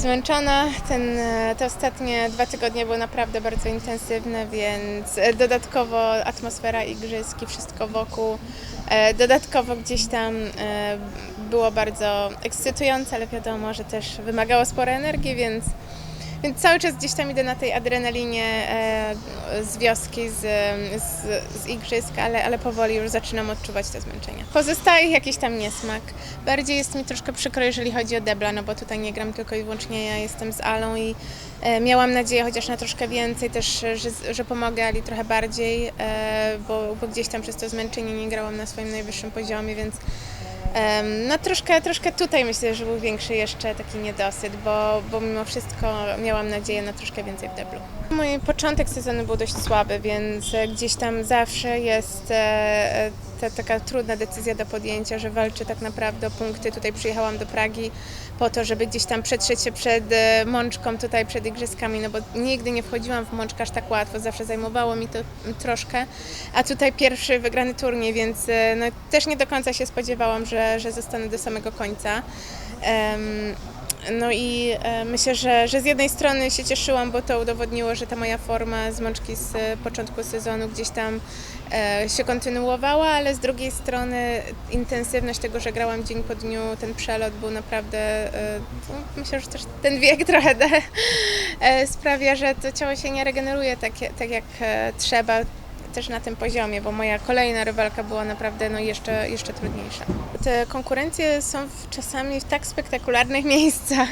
zmęczona. Ten, e, te ostatnie dwa tygodnie były naprawdę bardzo intensywne, więc e, dodatkowo atmosfera igrzysk i wszystko wokół. e, Dodatkowo gdzieś tam było bardzo ekscytujące, ale wiadomo, że też wymagało sporo energii, więc, więc cały czas gdzieś tam idę na tej adrenalinie e, z wioski, z, z, z igrzysk, ale, ale powoli już zaczynam odczuwać to zmęczenie. Pozostaje jakiś tam niesmak. Bardziej jest mi troszkę przykro, jeżeli chodzi o debla, no bo tutaj nie gram tylko i wyłącznie ja, jestem z Alą i e, miałam nadzieję chociaż na troszkę więcej też, że, że pomogę Ali trochę bardziej, e, bo, bo gdzieś tam przez to zmęczenie nie grałam na swoim najwyższym poziomie, więc No troszkę, troszkę tutaj myślę, że był większy jeszcze taki niedosyt, bo, bo mimo wszystko miałam nadzieję na troszkę więcej w deblu. Mój początek sezonu był dość słaby, więc gdzieś tam zawsze jest e, e, ta taka trudna decyzja do podjęcia, że walczę tak naprawdę o punkty. Tutaj przyjechałam do Pragi po to, żeby gdzieś tam przetrzeć się przed e, mączką tutaj, przed igrzyskami, no bo nigdy nie wchodziłam w mączkę aż tak łatwo, zawsze zajmowało mi to troszkę, a tutaj pierwszy wygrany turniej, więc e, no, też nie do końca się spodziewałam, że, że zostanę do samego końca. Em, no i e, myślę, że, że z jednej strony się cieszyłam, bo to udowodniło, że ta moja forma z mączki z początku sezonu gdzieś tam e, się kontynuowała, ale z drugiej strony intensywność tego, że grałam dzień po dniu, ten przelot był naprawdę, e, no, myślę, że też ten wiek trochę sprawia, że to ciało się nie regeneruje tak, tak jak trzeba też na tym poziomie, bo moja kolejna rywalka była naprawdę no, jeszcze, jeszcze trudniejsza. Te konkurencje są w, czasami w tak spektakularnych miejscach,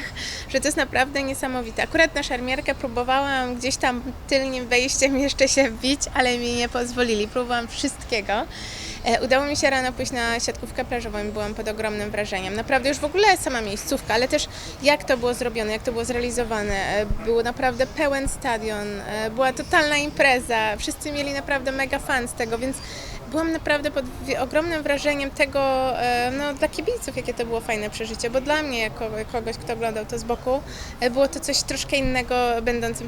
że to jest naprawdę niesamowite. Akurat na szermierkę próbowałam gdzieś tam tylnym wejściem jeszcze się wbić, ale mi nie pozwolili. Próbowałam wszystkiego. E, Udało mi się rano pójść na siatkówkę plażową i byłam pod ogromnym wrażeniem. Naprawdę już w ogóle sama miejscówka, ale też jak to było zrobione, jak to było zrealizowane. E, Był naprawdę pełen stadion, e, była totalna impreza, wszyscy mieli naprawdę mega fan z tego, więc byłam naprawdę pod ogromnym wrażeniem tego, no dla kibiców, jakie to było fajne przeżycie, bo dla mnie, jako kogoś, kto oglądał to z boku, było to coś troszkę innego, będącym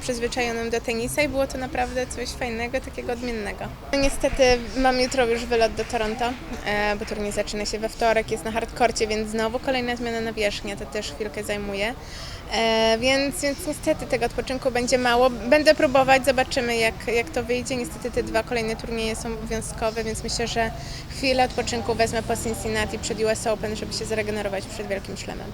przyzwyczajonym do tenisa i było to naprawdę coś fajnego, takiego odmiennego. No, niestety jutro już wylot do Toronto, e, bo turniej zaczyna się we wtorek, jest na hardkorcie, więc znowu kolejna zmiana na wierzchnię, to też chwilkę zajmuje. E, więc, więc niestety tego odpoczynku będzie mało. Będę próbować, zobaczymy jak, jak to wyjdzie. Niestety te dwa kolejne turnieje są obowiązkowe, więc myślę, że chwilę odpoczynku wezmę po Cincinnati przed US Open, żeby się zregenerować przed Wielkim Szlemem.